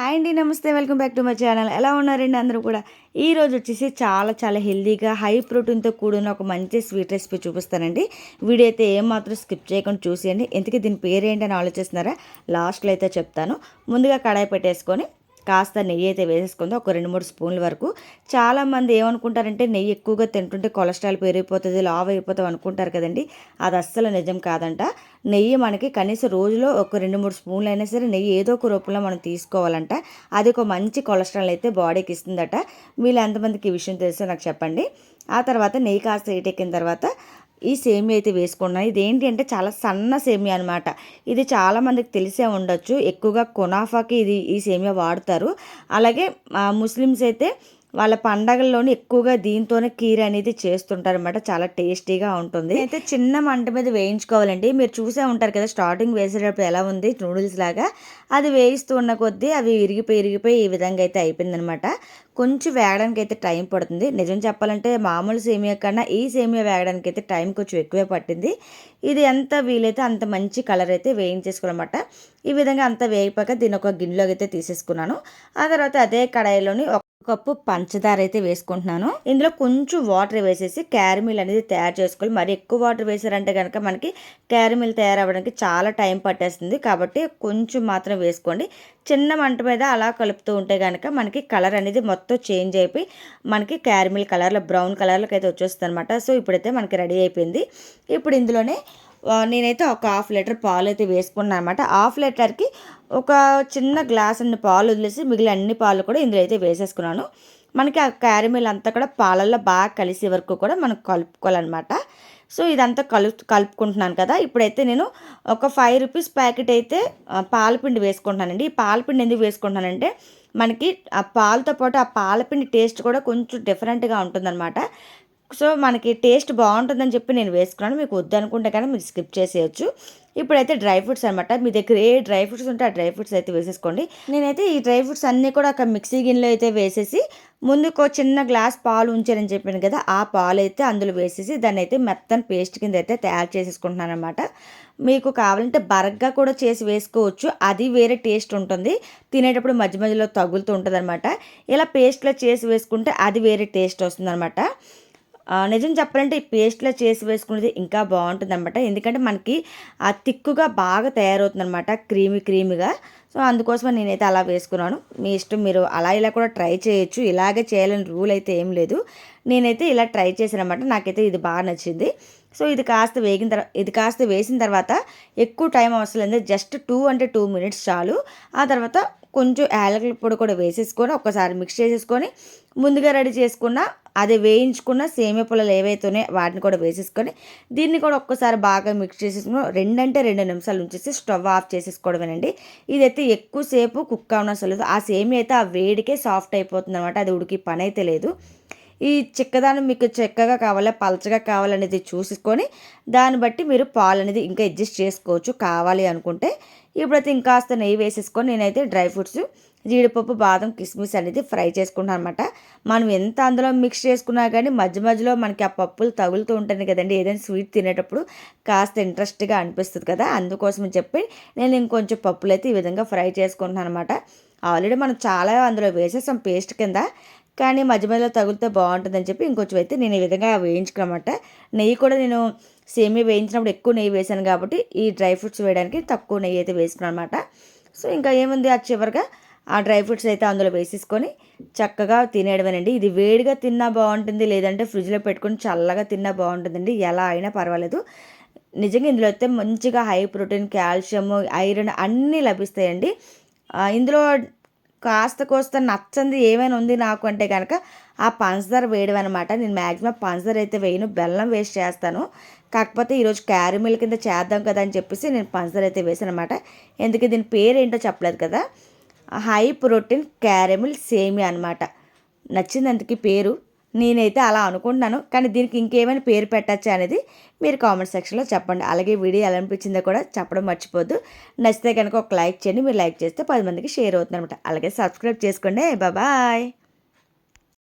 Hi అండి నమస్తే. Welcome back to my channel. ఎలా ఉన్నారండి అందరూ కూడా? ఈ రోజు వచ్చేసి చాలా చాలా హెల్దీగా హై ప్రోటీన్తో కూడిన ఒక మంచి స్వీట్ రెసిపీ చూపిస్తానండి. వీడియో అయితే ఏమాత్రం స్కిప్ చేయకుండా చూసేయండి. ఎందుకు దీని పేరు ఏంటని ఆలోచిస్తున్నారా? లాస్ట్లో అయితే చెప్తాను. ముందుగా కడాయి పెట్టేసుకొని కాస్త నెయ్యి అయితే వేసేసుకుందో. ఒక రెండు మూడు స్పూన్ల వరకు. చాలామంది ఏమనుకుంటారంటే నెయ్యి ఎక్కువగా తింటుంటే కొలెస్ట్రాల్ పెరిగిపోతుంది లావ్ అయిపోతాం అనుకుంటారు కదండి. అది అస్సలు నిజం కాదంట. నెయ్యి మనకి కనీసం రోజులో ఒక రెండు మూడు స్పూన్లు అయినా సరే నెయ్యి ఏదో ఒక రూపంలో మనం తీసుకోవాలంట. అది ఒక మంచి కొలెస్ట్రాల్ అయితే బాడీకి ఇస్తుందట. మీరు ఎంతమందికి ఈ విషయం తెలుసో నాకు చెప్పండి. ఆ తర్వాత నెయ్యి కాస్త ఎక్కిన తర్వాత ఈ సేమియా అయితే వేసుకున్నాను. ఇది ఏంటి అంటే చాలా సన్న సేమియా అనమాట ఇది చాలామందికి తెలిసే ఉండొచ్చు. ఎక్కువగా కొనాఫాకి ఇది ఈ సేమియా వాడతారు. అలాగే ముస్లిమ్స్ అయితే వాళ్ళ పండగల్లోని ఎక్కువగా దీంతోనే కీర అనేది చేస్తుంటారనమాట చాలా టేస్టీగా ఉంటుంది. అయితే చిన్న మంట మీద వేయించుకోవాలండి. మీరు చూసే ఉంటారు కదా స్టార్టింగ్ వేసేటప్పుడు ఎలా ఉంది నూడిల్స్ లాగా. అది వేయిస్తూ ఉన్న కొద్దీ అవి ఇరిగిపోయి ఇరిగిపోయి ఈ విధంగా అయితే అయిపోయిందనమాట కొంచెం వేగడానికి అయితే టైం పడుతుంది. నిజం చెప్పాలంటే మామూలు సేమియా కన్నా ఈ సేమియా వేగడానికి అయితే టైం కొంచెం ఎక్కువే పట్టింది. ఇది ఎంత వీలైతే అంత మంచి కలర్ అయితే వేయించేసుకోవాలన్నమాట. ఈ విధంగా అంత వేయిపోక దీని ఒక గిన్నెలోకి అయితే తీసేసుకున్నాను. ఆ తర్వాత అదే కడాయిలోని కప్పు పంచదార అయితే వేసుకుంటున్నాను. ఇందులో కొంచెం వాటర్ వేసేసి క్యారమిల్ అనేది తయారు చేసుకోవాలి. మరి ఎక్కువ వాటర్ వేసారంటే కనుక మనకి క్యారమిల్ తయారవ్వడానికి చాలా టైం పట్టేస్తుంది. కాబట్టి కొంచెం మాత్రం వేసుకోండి. చిన్న మంట మీద అలా కలుపుతూ ఉంటే కనుక మనకి కలర్ అనేది మొత్తం చేంజ్ అయిపోయి మనకి క్యారమిల్ కలర్లో బ్రౌన్ కలర్లోకి అయితే వచ్చేస్తుంది అనమాట సో ఇప్పుడైతే మనకి రెడీ అయిపోయింది. ఇప్పుడు ఇందులోనే నేనైతే ఒక హాఫ్ లీటర్ పాలు అయితే వేసుకున్నాను అనమాట హాఫ్ లీటర్కి ఒక చిన్న గ్లాస్ అన్ని పాలు వదిలేసి మిగిలిన అన్ని పాలు కూడా ఇందులో అయితే వేసేసుకున్నాను. మనకి ఆ క్యారమిల్ అంతా కూడా పాలల్లో బాగా కలిసే వరకు కూడా మనం కలుపుకోవాలన్నమాట. సో ఇదంతా కలు కలుపుకుంటున్నాను కదా. ఇప్పుడైతే నేను ఒక ఫైవ్ రూపీస్ ప్యాకెట్ అయితే పాలపిండి వేసుకుంటున్నానండి. ఈ పాలపిండి ఎందుకు వేసుకుంటున్నానంటే మనకి ఆ పాలతో పాటు ఆ పాలపిండి టేస్ట్ కూడా కొంచెం డిఫరెంట్గా ఉంటుందన్నమాట. సో మనకి టేస్ట్ బాగుంటుందని చెప్పి నేను వేసుకున్నాను. మీకు వద్దనుకుంటే కానీ మీరు స్కిప్ చేసేయచ్చు. ఇప్పుడైతే డ్రై ఫ్రూట్స్ అనమాట మీ దగ్గర ఏ డ్రై ఫ్రూట్స్ ఉంటే ఆ డ్రై ఫ్రూట్స్ అయితే వేసేసుకోండి. నేనైతే ఈ డ్రై ఫ్రూట్స్ అన్నీ కూడా ఒక మిక్సీ గిన్నెలో అయితే వేసేసి ముందుకు చిన్న గ్లాస్ పాలు ఉంచారని చెప్పాను కదా ఆ పాలు అయితే అందులో వేసేసి దాన్ని అయితే మెత్తని పేస్ట్ కింద అయితే తయారు చేసేసుకుంటున్నాను అనమాట మీకు కావాలంటే బరగ్గా కూడా చేసి వేసుకోవచ్చు. అది వేరే టేస్ట్ ఉంటుంది. తినేటప్పుడు మధ్య మధ్యలో తగులుతూ ఉంటుంది అనమాట ఇలా పేస్ట్లో చేసి వేసుకుంటే అది వేరే టేస్ట్ వస్తుంది అనమాట నిజం చెప్పాలంటే ఈ పేస్ట్లో చేసి వేసుకునేది ఇంకా బాగుంటుంది అనమాట ఎందుకంటే మనకి ఆ తిక్కుగా బాగా తయారవుతుంది అనమాట క్రీమీ క్రీమీగా సో అందుకోసం నేనైతే అలా వేసుకున్నాను. మీ ఇష్టం మీరు అలా ఇలా కూడా ట్రై చేయొచ్చు. ఇలాగే చేయాలని రూల్ అయితే ఏం లేదు. నేనైతే ఇలా ట్రై చేశాను అనమాట నాకైతే ఇది బాగా నచ్చింది. సో ఇది కాస్త వేగిన తర్వాత ఇది కాస్త వేసిన తర్వాత ఎక్కువ టైం అవసరం లేదు. జస్ట్ టూ అంటే టూ మినిట్స్ చాలు. ఆ తర్వాత కొంచెం యాలకుల పొడి కూడా వేసేసుకొని ఒకసారి మిక్స్ చేసేసుకొని ముందుగా రెడీ చేసుకున్న అది వేయించుకున్న సేమియా పుల్లలు ఏవైతేనే వాటిని కూడా వేసేసుకొని దీన్ని కూడా ఒక్కసారి బాగా మిక్స్ చేసేసుకుని రెండంటే రెండు నిమిషాలు ఉంచేసి స్టవ్ ఆఫ్ చేసేసుకోవడమేనండి. ఇదైతే ఎక్కువసేపు కుక్ అవనవసరం లేదు. ఆ సేమి అయితే ఆ వేడికే సాఫ్ట్ అయిపోతుంది అనమాట అది ఉడికి పని అయితే లేదు. ఈ చిక్కదానం మీకు చెక్కగా కావాలా పలచగా కావాలనేది చూసుకొని దాన్ని బట్టి మీరు పాలు అనేది ఇంకా అడ్జస్ట్ చేసుకోవచ్చు. కావాలి అనుకుంటే ఇప్పుడైతే ఇంకాస్త నెయ్యి వేసేసుకొని నేనైతే డ్రై ఫ్రూట్స్ జీడిపప్పు బాదం కిస్మిస్ అనేది ఫ్రై చేసుకుంటాను అనమాట మనం ఎంత అందులో మిక్స్ చేసుకున్నా కానీ మధ్య మధ్యలో మనకి ఆ పప్పులు తగులుతూ ఉంటాయి కదండి ఏదైనా స్వీట్ తినేటప్పుడు కాస్త ఇంట్రెస్ట్గా అనిపిస్తుంది కదా. అందుకోసం చెప్పి నేను ఇంకొంచెం పప్పులు అయితే ఈ విధంగా ఫ్రై చేసుకుంటున్నాను అనమాట ఆల్రెడీ మనం చాలా అందులో వేసేసాం పేస్ట్ కింద కానీ మధ్య మధ్యలో తగిలితే బాగుంటుందని చెప్పి ఇంకొంచెం అయితే నేను ఈ విధంగా వేయించుకున్నమాట నెయ్యి కూడా నేను సేమియా వేయించినప్పుడు ఎక్కువ నెయ్యి వేసాను కాబట్టి ఈ డ్రై ఫ్రూట్స్ వేయడానికి తక్కువ నెయ్యి అయితే వేసుకున్నాను అనమాట సో ఇంకా ఏముంది? ఆ చివరిగా ఆ డ్రై ఫ్రూట్స్ అయితే అందులో వేసేసుకొని చక్కగా తినేయడమేనండి. ఇది వేడిగా తిన్నా బాగుంటుంది లేదంటే ఫ్రిడ్జ్లో పెట్టుకొని చల్లగా తిన్నా బాగుంటుందండి. ఎలా అయినా పర్వాలేదు. నిజంగా ఇందులో అయితే మంచిగా హై ప్రోటీన్ కాల్షియం ఐరన్ అన్నీ లభిస్తాయండి. ఇందులో కాస్త కోస్త నచ్చంది ఏమైనా ఉంది నాకు అంటే కనుక ఆ పంచదార వేయడం అనమాట నేను మ్యాక్సిమం పంచదార అయితే వేయను. బెల్లం వేస్ట్ చేస్తాను. కాకపోతే ఈరోజు క్యారమిల్ కింద చేద్దాం కదా అని చెప్పేసి నేను పంచదార అయితే వేసాను అనమాట ఎందుకు దీని పేరు ఏంటో చెప్పలేదు కదా. హై ప్రోటీన్ క్యారమిల్ సేమియా అనమాట నచ్చింది అందుకే పేరు. నేనైతే అలా అనుకుంటున్నాను. కానీ దీనికి ఇంకేమైనా పేరు పెట్టచ్చా అనేది మీరు కామెంట్ సెక్షన్లో చెప్పండి. అలాగే వీడియో ఎలా అనిపించిందో కూడా చెప్పడం మర్చిపోద్దు. నచ్చితే కనుక ఒక లైక్ చేయండి. మీరు లైక్ చేస్తే పది మందికి షేర్ అవుతుంది అనమాట అలాగే సబ్స్క్రైబ్ చేసుకోండి. బాయ్.